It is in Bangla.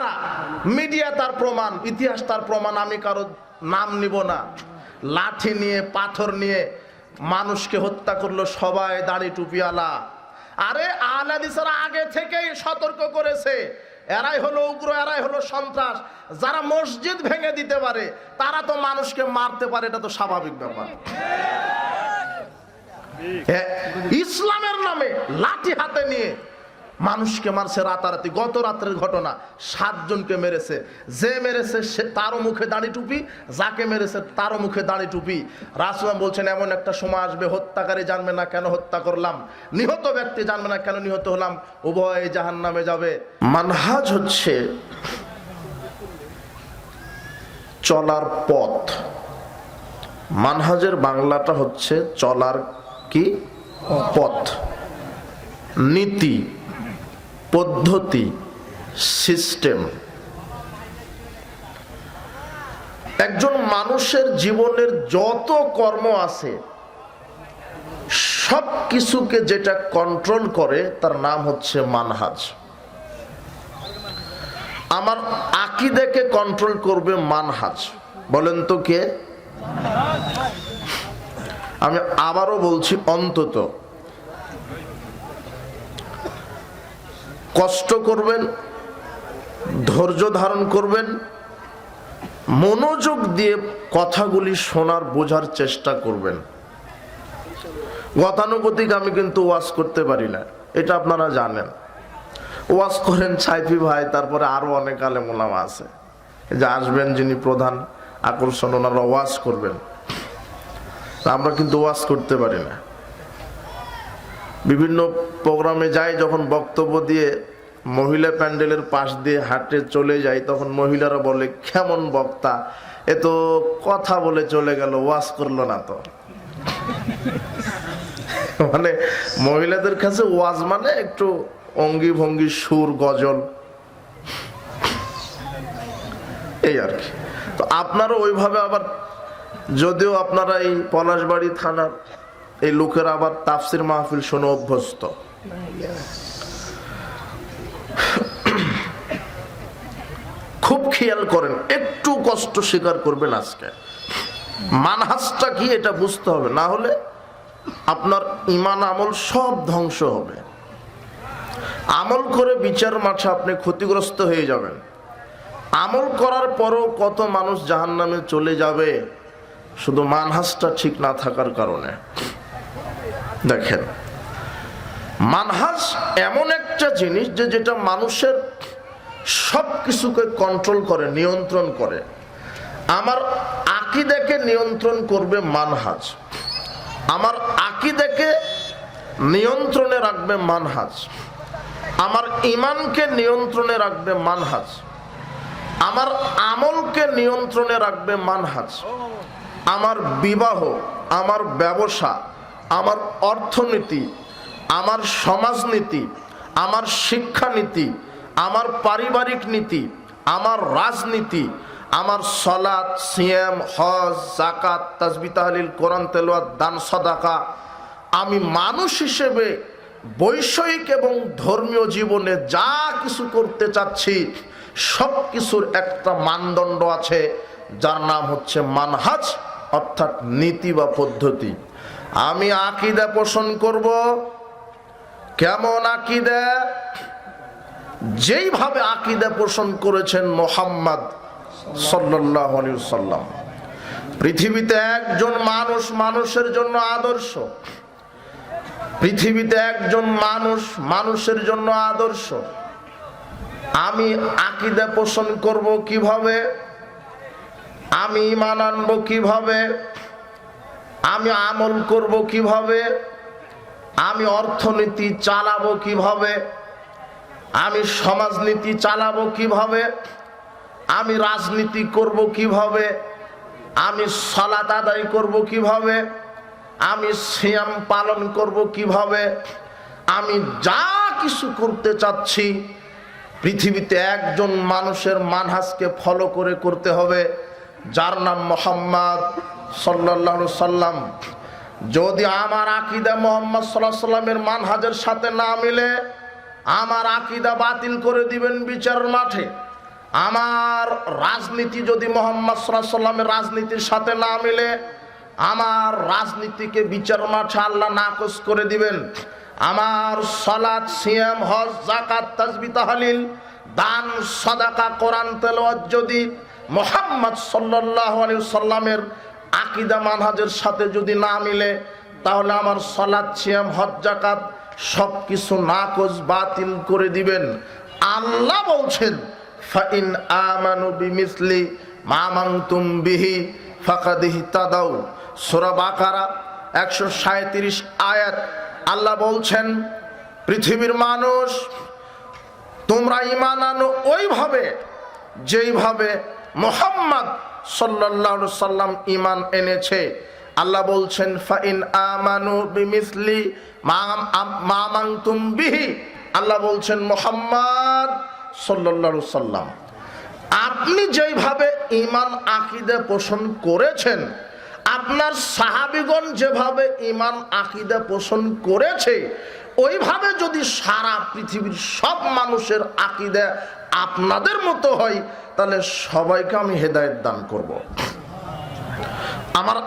কারা মিডিয়া তার প্রমাণ, ইতিহাস তার প্রমাণ, আমি কারও নাম নিব না। লাঠি নিয়ে, পাথর নিয়ে মানুষকে হত্যা করল সবাই দাড়ি টুপিওয়ালা। আরে আহলাদিসরা আগে থেকেই সতর্ক করেছে, এরাই হলো উগ্র, এরাই হলো সন্ত্রাস। যারা মসজিদ ভেঙে দিতে পারে, তারা তো মানুষকে মারতে পারে, এটা তো স্বাভাবিক ব্যাপার। ইসলামের নামে লাঠি হাতে নিয়ে মানুষকে মারছে রাতারাতি। গত রাত্রের ঘটনা, সাতজনকে মেরেছে। যে মেরেছে সে তারও মুখে দাঁড়ি টুপি, যাকে মেরেছে তারও মুখে দাঁড়ি টুপি। রাসুলাম বলছেন, এমন একটা সময় আসবে, হত্যাকারী জানবে না কেন হত্যা করলাম। নিহত ব্যক্তি জানবে না কেন নিহত হলাম। উভয় জাহান নামে যাবে। মানহাজ হচ্ছে চলার পথ। মানহাজের বাংলাটা হচ্ছে চলার কি? পথ। নীতি। পদ্ধতি সিস্টেম একজন মানুষের জীবনের যত কর্ম আছে, সব কিছুকে যেটা কন্ট্রোল করে, তার নাম হচ্ছে মানহাজ। আমার আকিদেকে কন্ট্রোল করবে মানহাজ। বলেন তো কে? আমি আবারও বলছি অন্তত। কষ্ট করবেন, ধৈর্য ধারণ করবেন, মনোযোগ দিয়ে কথাগুলি শোনার, বোঝার চেষ্টা করবেন। গতানুগতিক আমি কিন্তু ওয়াজ করতে পারি না, এটা আপনারা জানেন। ওয়াজ করেন সাইফি ভাই, তারপরে আরও অনেক আলে মোলামা আছে। যে আসবেন যিনি প্রধান আকর্ষণ, ওনারা ওয়াজ করবেন। আমরা কিন্তু ওয়াজ করতে পারি না। বিভিন্ন প্রোগ্রামে যাই, যখন বক্তব্য দিয়ে মহিলা প্যান্ডেলের পাশ দিয়ে হাঁটে চলে যাই, তখন মহিলারা বলে, কেমন বক্তা, এ তো কথা বলে চলে গেল, ওয়াজ করল না তো। মানে মহিলাদের কাছে ওয়াজ মানে একটু অঙ্গি ভঙ্গি সুর, গজল। এই আর কি। তো আপনারও ওইভাবে আবার, যদিও আপনারা এই পলাশবাড়ি থানার এই লোকেরা আবার তাফসির মাহফিল শোনো অভ্যস্ত। খুব খেয়াল করেন, একটু কষ্ট স্বীকার করবেন আজকে। মানহাসটা কি এটা বুঝতে হবে, না হলে আপনার ইমান আমল সব ধ্বংস হবে। আমল করে বিচার মাঠে আপনি ক্ষতিগ্রস্ত হয়ে যাবেন। আমল করার পরও কত মানুষ জাহান নামে চলে যাবে, শুধু মানহাসটা ঠিক না থাকার কারণে। দেখেন, মানহাজ এমন একটা জিনিস যে যেটা মানুষের সব কিছুকে কন্ট্রোল করে, নিয়ন্ত্রণ করে। আমার আকিদাকে নিয়ন্ত্রণ করবে মানহাজ। আমার আকিদাকে নিয়ন্ত্রণে রাখবে মানহাজ। আমার ইমানকে নিয়ন্ত্রণে রাখবে মানহাজ। আমার আমলকে নিয়ন্ত্রণে রাখবে মানহাজ। আমার বিবাহ, আমার ব্যবসা আমার অর্থনীতি, আমার সমাজনীতি, আমার শিক্ষানীতি, আমার পারিবারিক নীতি, আমার রাজনীতি, আমার সলাৎ, সিয়াম, হজ জাকাত তাজবি, তাহলিল, কোরআন তেলোয়াত দান, সদাকা, আমি মানুষ হিসেবে বৈষয়িক এবং ধর্মীয় জীবনে যা কিছু করতে চাচ্ছি, সব কিছুর একটা মানদণ্ড আছে, যার নাম হচ্ছে মানহাজ, অর্থাৎ নীতি বা পদ্ধতি। আমি আকিদা পোষণ করব। কেমন আকিদা? যেইভাবে আকিদা পোষণ করেছেন মোহাম্মদ সাল্লাম পৃথিবীতে একজন মানুষ মানুষের জন্য আদর্শ। পৃথিবীতে একজন মানুষ মানুষের জন্য আদর্শ। আমি আকিদা পোষণ করব কীভাবে? আমি ইমান আনব কীভাবে? আমি আমল করব কীভাবে? আমি অর্থনীতি চালাবো কীভাবে? আমি সমাজনীতি চালাবো কীভাবে? আমি রাজনীতি করব কীভাবে? আমি সলাত আদায় করব কীভাবে? আমি সিয়াম পালন করব কীভাবে? আমি যা কিছু করতে চাচ্ছি, পৃথিবীতে একজন মানুষের মানহাজকে ফলো করে করতে হবে, যার নাম মোহাম্মদ সাল্লাহ সাল্লাম যদি আমার আকিদা মোহাম্মদ সাল্লাহ সাল্লামের মানহাজের সাথে না মিলে, আমার আকিদা বাতিল করে দিবেন বিচার মাঠে। আমার রাজনীতি যদি মোহাম্মদ সাল্লাহ সাল্লামের রাজনীতির সাথে না মিলে, আমার রাজনীতিকে বিচার মাঠে আল্লাহ নাকচ করে দিবেন। আমার সলাদ সিয়াম, হজ জাকাত তাজবি, তাহালিল, দান, সদাকা, কোরআন, তেলাওয়াত যদি মোহাম্মদ সাল্লাল্লাহু আলাইহি সাল্লামের আকিদা মানহাজের সাথে যদি না মিলে, তাহলে আমার সলাদ সিয়াম, হজ জাকাত সব কিছু নাকচ, বাতিল করে দিবেন। আল্লাহ বলছেন, ফাইন আমানু বিমিসলি মামাংতুম বিহি ফাকাদিহি তাদাউ সূরা বাকারা একশো সাঁত্রিশ আয়াত। আল্লাহ বলছেন, পৃথিবীর মানুষ, তোমরা ইমান আনো ওইভাবে, যেইভাবে মোহাম্মদ সাল্লাল্লাহু সাল্লাম ইমান এনেছে। আল্লাহ বলছেন, ফাইন আমানু বিমিসলি আল্লাহ বলছেন, মোহাম্মদ সাল্লাম আপনি যেইভাবে ইমান আকিদে পোষণ করেছেন, আপনার সাহাবিগণ যেভাবে ইমান আকিদা পোষণ করেছে ওইভাবে যদি সারা পৃথিবীর সব মানুষের আকিদা আপনাদের মতো হয়, তাহলে সবাইকে আমি হেদায়ত দান করব। আমার